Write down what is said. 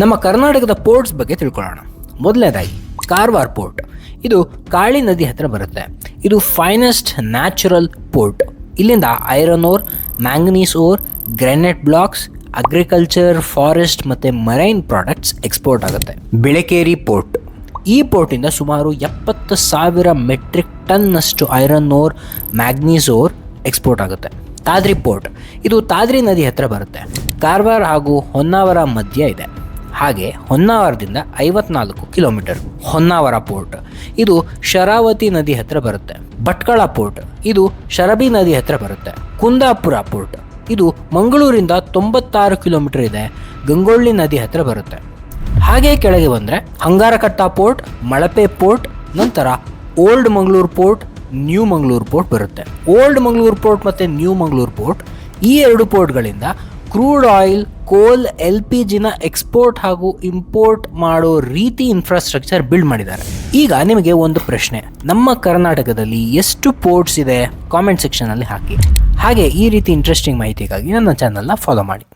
ನಮ್ಮ ಕರ್ನಾಟಕದ ಪೋರ್ಟ್ಸ್ ಬಗ್ಗೆ ತಿಳ್ಕೊಳ್ಳೋಣ. ಮೊದಲನೇದಾಗಿ ಕಾರ್ವಾರ್ ಪೋರ್ಟ್ ಇದು ಕಾಳಿ ನದಿ ಹತ್ತಿರ ಬರುತ್ತೆ. ಇದು ಫೈನೆಸ್ಟ್ ನ್ಯಾಚುರಲ್ ಪೋರ್ಟ್ ಇಲ್ಲಿಂದ iron ore manganese ore granite blocks agriculture forest ಮತ್ತು ಮರೈನ್ ಪ್ರಾಡಕ್ಟ್ಸ್ ಎಕ್ಸ್ಪೋರ್ಟ್ ಆಗುತ್ತೆ. ಬೆಳಕೇರಿ ಪೋರ್ಟ್ ಈ ಪೋರ್ಟಿಂದ ಸುಮಾರು ಎಪ್ಪತ್ತು ಸಾವಿರ ಮೆಟ್ರಿಕ್ ಟನ್ನಷ್ಟು iron ore manganese ore export ಆಗುತ್ತೆ. ತಾದ್ರಿ ಪೋರ್ಟ್ ಇದು ತಾದ್ರಿ ನದಿ ಹತ್ತಿರ ಬರುತ್ತೆ. ಕಾರವಾರ ಹಾಗೂ ಹೊನ್ನಾವರ ಮಧ್ಯ ಇದೆ. ಹಾಗೆ ಹೊನ್ನಾವರದಿಂದ ಐವತ್ನಾಲ್ಕು ಕಿಲೋಮೀಟರ್ ಹೊನ್ನಾವರ ಪೋರ್ಟ್. ಇದು ಶರಾವತಿ ನದಿ ಹತ್ರ ಬರುತ್ತೆ. ಭಟ್ಕಳ ಪೋರ್ಟ್. ಇದು ಶರಬಿ ನದಿ ಹತ್ರ ಬರುತ್ತೆ. ಕುಂದಾಪುರ ಪೋರ್ಟ್. ಇದು ಮಂಗಳೂರಿಂದ ತೊಂಬತ್ತಾರು ಕಿಲೋಮೀಟರ್ ಇದೆ. ಗಂಗೊಳ್ಳಿ ನದಿ ಹತ್ರ ಬರುತ್ತೆ. ಹಾಗೆ ಕೆಳಗೆ ಬಂದರೆ ಹಂಗಾರಕಟ್ಟ ಪೋರ್ಟ್, ಮಳಪೆ ಪೋರ್ಟ್, ನಂತರ old Mangaluru port, new Mangaluru port ಬರುತ್ತೆ. ಓಲ್ಡ್ ಮಂಗಳೂರು ಪೋರ್ಟ್ ಮತ್ತು ನ್ಯೂ ಮಂಗಳೂರು ಪೋರ್ಟ್ ಈ ಎರಡು ಪೋರ್ಟ್ಗಳಿಂದ crude oil, coal, L P ಜಿನ ಎಕ್ಸ್ಪೋರ್ಟ್ ಹಾಗೂ ಇಂಪೋರ್ಟ್ ಮಾಡೋ ರೀತಿ ಇನ್ಫ್ರಾಸ್ಟ್ರಕ್ಚರ್ ಬಿಲ್ಡ್ ಮಾಡಿದ್ದಾರೆ. ಈಗ ನಿಮಗೆ ಒಂದು ಪ್ರಶ್ನೆ. ನಮ್ಮ ಕರ್ನಾಟಕದಲ್ಲಿ ಎಷ್ಟು ಪೋರ್ಟ್ಸ್ ಇದೆ? ಕಾಮೆಂಟ್ ಸೆಕ್ಷನಲ್ಲಿ ಹಾಕಿ. ಹಾಗೆ ಈ ರೀತಿ ಇಂಟ್ರೆಸ್ಟಿಂಗ್ ಮಾಹಿತಿಗಾಗಿ ನನ್ನ ಚಾನಲ್ನ ಫಾಲೋ ಮಾಡಿ.